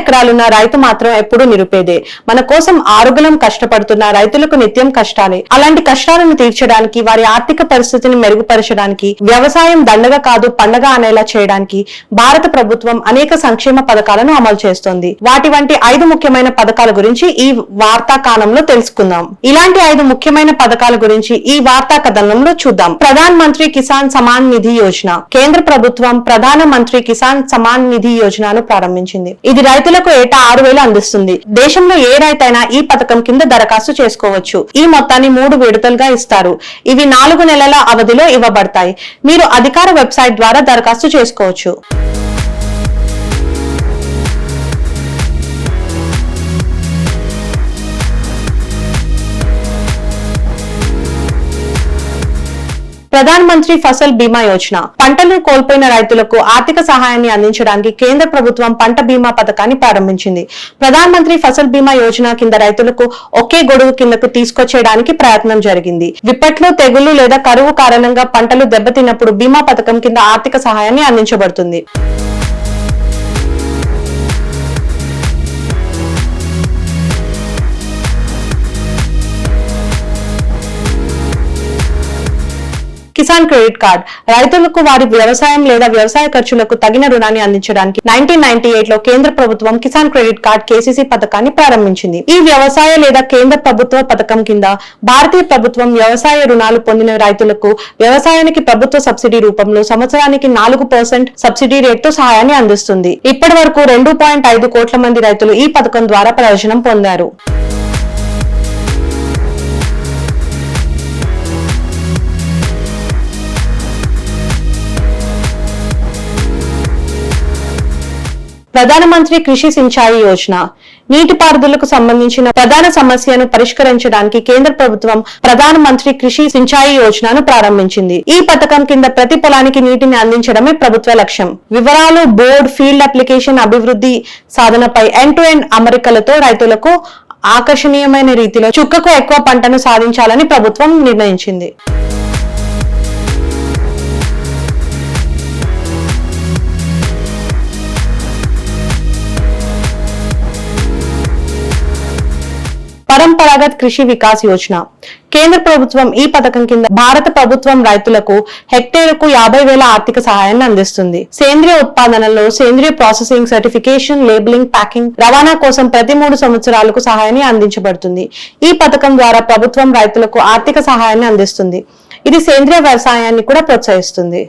ఎకరాలున్న రైతు మాత్రం ఎప్పుడూ నిరుపేదే. మన కోసం ఆరుగలం కష్టపడుతున్న రైతులకు నిత్యం కష్టాలే. అలాంటి కష్టాలను తీర్చడానికి వారి ఆర్థిక పరిస్థితిని మెరుగుపరచడానికి వ్యవసాయం దండగ కాదు పండగ అనేలా చేయడానికి భారత ప్రభుత్వం అనేక సంక్షేమ పథకాలను అమలు చేస్తోంది. వాటి వంటి ఐదు ముఖ్యమైన పథకాల గురించి ఈ వార్తా కాలంలో తెలుసుకుందాం. ఇలాంటి ఐదు ముఖ్యమైన పథకాల గురించి ఈ వార్తా కథనంలో చూద్దాం. ప్రధాన్ మంత్రి కిసాన్ సమాన్ నిధి యోజన. కేంద్ర ప్రభుత్వం ప్రధాన మంత్రి కిసాన్ సమాన్ నిధి యోజనను ప్రారంభించింది. ఇది రైతు రైతులకు ఏటా ఆరు వేలు అందిస్తుంది. దేశంలో ఏ రైతైనా ఈ పథకం కింద దరఖాస్తు చేసుకోవచ్చు. ఈ మొత్తాన్ని మూడు విడతలుగా ఇస్తారు. ఇవి నాలుగు నెలల అవధిలో ఇవ్వబడతాయి. మీరు అధికార వెబ్సైట్ ద్వారా దరఖాస్తు చేసుకోవచ్చు. ప్రధాన మంత్రి ఫసల్ బీమా యోజన. పంటలను కోల్పోయిన రైతులకు ఆర్థిక సహాయాన్ని అందించడానికి కేంద్ర ప్రభుత్వం పంట బీమా పథకాన్ని ప్రారంభించింది. ప్రధాన మంత్రి ఫసల్ బీమా యోజన కింద రైతులకు ఒకే గొడుగు కిందకు తీసుకొచ్చేయడానికి ప్రయత్నం జరిగింది. విప్పట్లో తెగుళ్ళు లేదా కరువు కారణంగా పంటలు దెబ్బతిన్నప్పుడు బీమా పథకం కింద ఆర్థిక సహాయాన్ని అందించబడుతుంది. Kisan credit card. రైతులకు వారి వ్యవసాయం లేదా వ్యవసాయ ఖర్చులకు తగిన రుణాన్ని అందించడానికి నైన్టీన్ నైన్టీ ఎయిట్లో కేంద్ర ప్రభుత్వం కిసాన్ క్రెడిట్ కార్డ్ కేసీసీ పథకాన్ని ప్రారంభించింది. ఈ వ్యవసాయ లేదా కేంద్ర ప్రభుత్వ పథకం కింద భారతీయ ప్రభుత్వం వ్యవసాయ రుణాలు పొందిన రైతులకు వ్యవసాయానికి ప్రభుత్వ సబ్సిడీ రూపంలో సంవత్సరానికి నాలుగు పర్సెంట్ సబ్సిడీ రేటుతో సహాయాన్ని అందిస్తుంది. ఇప్పటి వరకు రెండు పాయింట్ ఐదు కోట్ల మంది రైతులు ఈ పథకం ద్వారా ప్రయోజనం పొందారు. ప్రధానమంత్రి కృషి సించాయి యోజన. నీటిపారుదలకు సంబంధించిన ప్రధాన సమస్యను పరిష్కరించడానికి కేంద్ర ప్రభుత్వం ప్రధాన మంత్రి కృషి సించాయి యోజనను ప్రారంభించింది. ఈ పథకం కింద ప్రతి పొలానికి నీటిని అందించడమే ప్రభుత్వ లక్ష్యం. వివరాలు బోర్డ్ ఫీల్డ్ అప్లికేషన్ అభివృద్ధి సాధనపై ఎండ్ టు ఎండ్ అమరికలతో రైతులకు ఆకర్షణీయమైన రీతిలో చుక్కకు ఎక్కువ పంటను సాధించాలని ప్రభుత్వం నిర్ణయించింది. పరంపరాగత్ కృషి వికాస్ యోజన. కేంద్ర ప్రభుత్వం ఈ పథకం కింద భారత ప్రభుత్వం రైతులకు హెక్టేరుకు యాభై వేల ఆర్థిక సహాయాన్ని అందిస్తుంది. సేంద్రియ ఉత్పాదనలో సేంద్రియ ప్రాసెసింగ్ సర్టిఫికేషన్ లేబులింగ్ ప్యాకింగ్ రవాణా కోసం ప్రతి మూడు సంవత్సరాలకు సహాయాన్ని అందించబడుతుంది. ఈ పథకం ద్వారా ప్రభుత్వం రైతులకు ఆర్థిక సహాయాన్ని అందిస్తుంది. ఇది సేంద్రియ వ్యవసాయాన్ని కూడా ప్రోత్సహిస్తుంది.